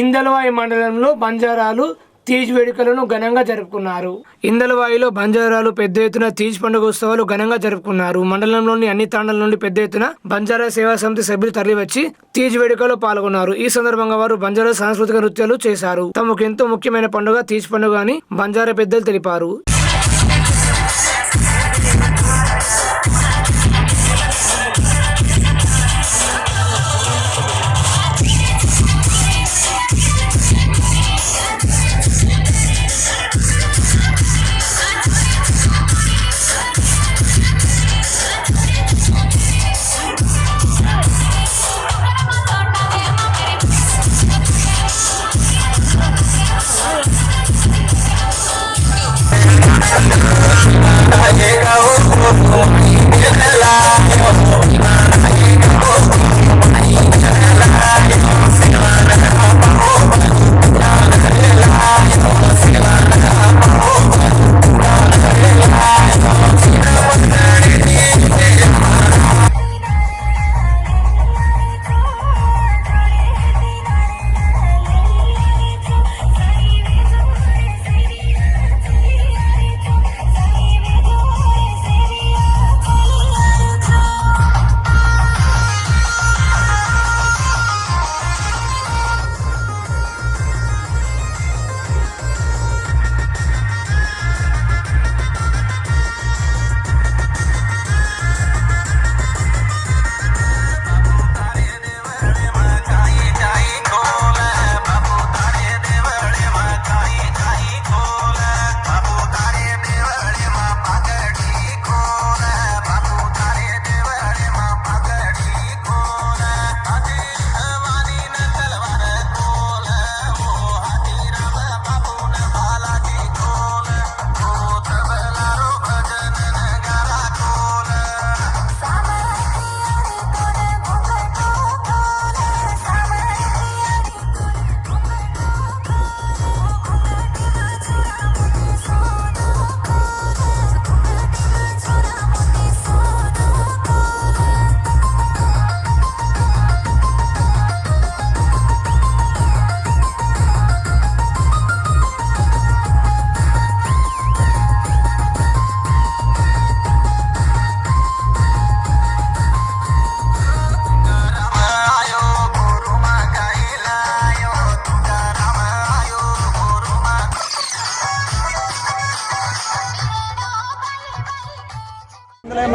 ఇందలవాయి మండలంలో బంజారాలు తీజ్ వేడుకలను ఘనంగా జరుపుకున్నారు. ఇందలవాయిలో బంజారాలు పెద్ద ఎత్తున తీజ్ పండుగ ఉత్సవాలు ఘనంగా జరుపుకున్నారు. మండలంలోని అన్ని తాండాల నుండి పెద్ద ఎత్తున బంజారా సేవా సమితి సభ్యులు తరలివచ్చి తీజ్ వేడుకలో పాల్గొన్నారు. ఈ సందర్భంగా వారు బంజారా సాంస్కృతిక నృత్యాలు చేశారు. తమకు ఎంతో ముఖ్యమైన పండుగ తీజ్ పండుగ అని బంజారా పెద్దలు తెలిపారు.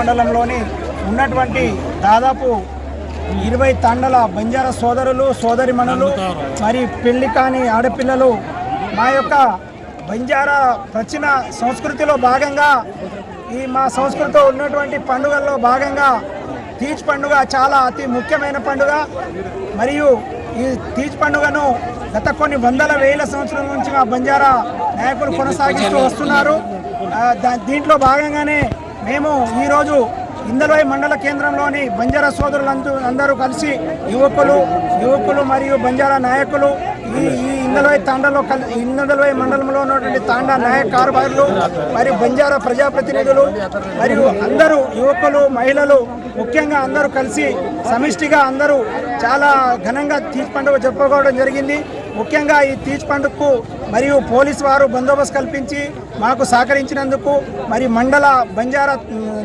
మండలంలోని ఉన్నటువంటి దాదాపు ఇరవై తండల బంజారా సోదరులు సోదరిమణులు మరి పెళ్ళి కాని ఆడపిల్లలు మా యొక్క బంజారా ప్రచిన సంస్కృతిలో భాగంగా ఈ మా సంస్కృతిలో ఉన్నటువంటి పండుగల్లో భాగంగా తీజ్ పండుగ చాలా అతి ముఖ్యమైన పండుగ. మరియు ఈ తీజ్ పండుగను గత కొన్ని వందల వేల సంవత్సరాల నుంచి మా బంజారా నాయకులు కొనసాగిస్తూ వస్తున్నారు. దీంట్లో భాగంగానే మేము ఈరోజు ఇందలోయ మండల కేంద్రంలోని బంజారా సోదరులందరూ అందరూ కలిసి యువకులు యువకులు మరియు బంజారా నాయకులు ఈ ఈ ఇందలోయ తాండాలో కల్ ఇందలోయ మండలంలో ఉన్నటువంటి తాండా నాయక కారుబారులు మరియు బంజారా ప్రజాప్రతినిధులు మరియు అందరూ యువకులు మహిళలు ముఖ్యంగా అందరూ కలిసి సమిష్టిగా అందరూ చాలా ఘనంగా తీర్పండుగ జరుపుకోవడం జరిగింది. ముఖ్యంగా ఈ తీజ్ పండుగకు మరియు పోలీస్ వారు బందోబస్తు కల్పించి మాకు సహకరించినందుకు మరి మండల బంజారా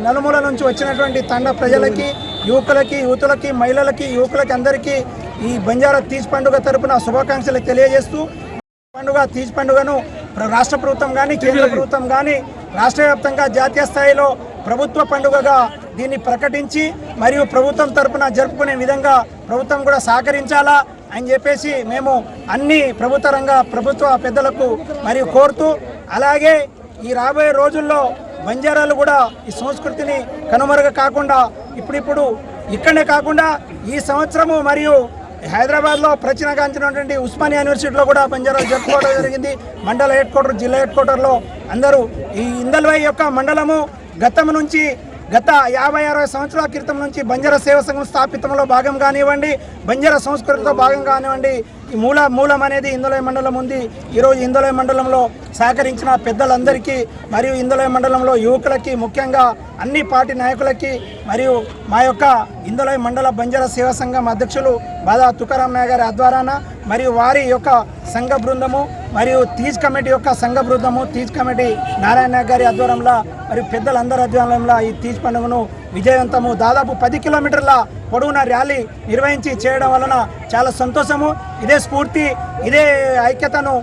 నలుమూల నుంచి వచ్చినటువంటి తండ ప్రజలకి యువకులకి యువతులకి మహిళలకి యువకులకి అందరికీ ఈ బంజారా తీజ్ పండుగ తరపున శుభాకాంక్షలు తెలియజేస్తూ పండుగ తీజ్ పండుగను రాష్ట్ర ప్రభుత్వం కానీ కేంద్ర ప్రభుత్వం కానీ రాష్ట్ర వ్యాప్తంగా జాతీయ స్థాయిలో ప్రభుత్వ పండుగగా దీన్ని ప్రకటించి మరియు ప్రభుత్వం తరపున జరుపుకునే విధంగా ప్రభుత్వం కూడా సహకరించాలా? అని చెప్పేసి మేము అన్ని ప్రభుత్వ రంగ ప్రభుత్వ పెద్దలకు మరియు కోరుతూ అలాగే ఈ రాబోయే రోజుల్లో బంజారాలు కూడా ఈ సంస్కృతిని కనుమరుగ కాకుండా ఇప్పుడిప్పుడు ఇక్కడనే కాకుండా ఈ సంవత్సరము మరియు హైదరాబాద్లో ప్రచురగాంచినటువంటి ఉస్మానియా యూనివర్సిటీలో కూడా బంజారాలు జరుపుకోవడం జరిగింది. మండల హెడ్ క్వార్టర్ జిల్లా హెడ్ క్వార్టర్లో అందరూ ఈ ఇందల్వై యొక్క మండలము గతం నుంచి గత యాభై అరవై సంవత్సరాల క్రితం నుంచి బంజారా సేవ సంఘం స్థాపితంలో భాగం కానివ్వండి బంజారా సంస్కృతిలో భాగం కానివ్వండి మూల మూలం అనేది ఇందులోయ మండలం ఉంది. ఈరోజు ఇందులోయ మండలంలో సహకరించిన పెద్దలందరికీ మరియు ఇందులోయ మండలంలో యువకులకి ముఖ్యంగా అన్ని పార్టీ నాయకులకి మరియు మా యొక్క ఇందులోయ మండల బంజారా సేవా సంఘం అధ్యక్షులు బాదా తుకారాం నాయ్ గారి ఆధ్వారాన మరియు వారి యొక్క సంఘ బృందము మరియు తీజ్ కమిటీ యొక్క సంఘ బృందము తీజ్ కమిటీ నారాయణ గారి ఆధ్వర్యంలో మరియు పెద్దలందరి ఆధ్వర్యంలో ఈ తీజ్ పండుగను విజయవంతము. దాదాపు పది కిలోమీటర్ల పొడవున ర్యాలీ నిర్వహించి చేయడం వలన చాలా సంతోషము. ఇదే స్ఫూర్తి ఇదే ఐక్యతను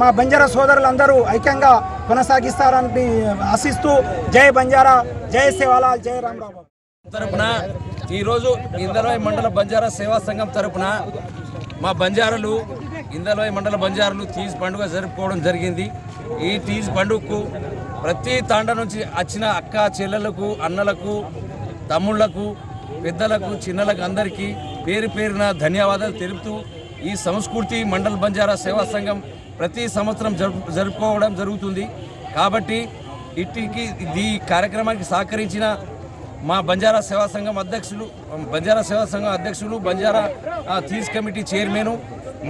మా బంజారా సోదరులందరూ ఐక్యంగా కొనసాగిస్తారని ఆశిస్తూ జై బంజారా జై సేవాలాల్ జై రామరావు తరపున ఈరోజు ఇందలోయ్ మండల బంజారా సేవా సంఘం తరపున మా బంజారాలు ఇందలోయ్ మండల బంజారాలు తీజ్ పండుగ జరుపుకోవడం జరిగింది. ఈ తీజ్ పండుగకు ప్రతి తాండ నుంచి వచ్చిన అక్క చెల్లెలకు అన్నలకు తమ్ముళ్ళకు పెద్దలకు చిన్నలకు అందరికీ పేరు పేరున ధన్యవాదాలు తెలుపుతూ ఈ సంస్కృతి మండల బంజారా సేవా సంఘం ప్రతి సంవత్సరం జరుపు జరుపుకోవడం జరుగుతుంది. కాబట్టి ఇట్టికి ఈ కార్యక్రమానికి సహకరించిన మా బంజారా సేవా సంఘం అధ్యక్షులు బంజారా సేవా సంఘం అధ్యక్షులు బంజారా తీస్ తీజ్ కమిటీ చైర్మన్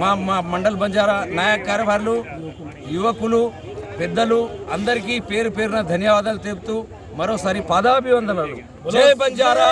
మా మా మండల్ బంజారా నాయక కార్యభారులు యువకులు పెద్దలు అందరికీ పేరు పేరున ధన్యవాదాలు తెలుపుతూ మరోసారి పాదాభివందనలు. జై బంజారా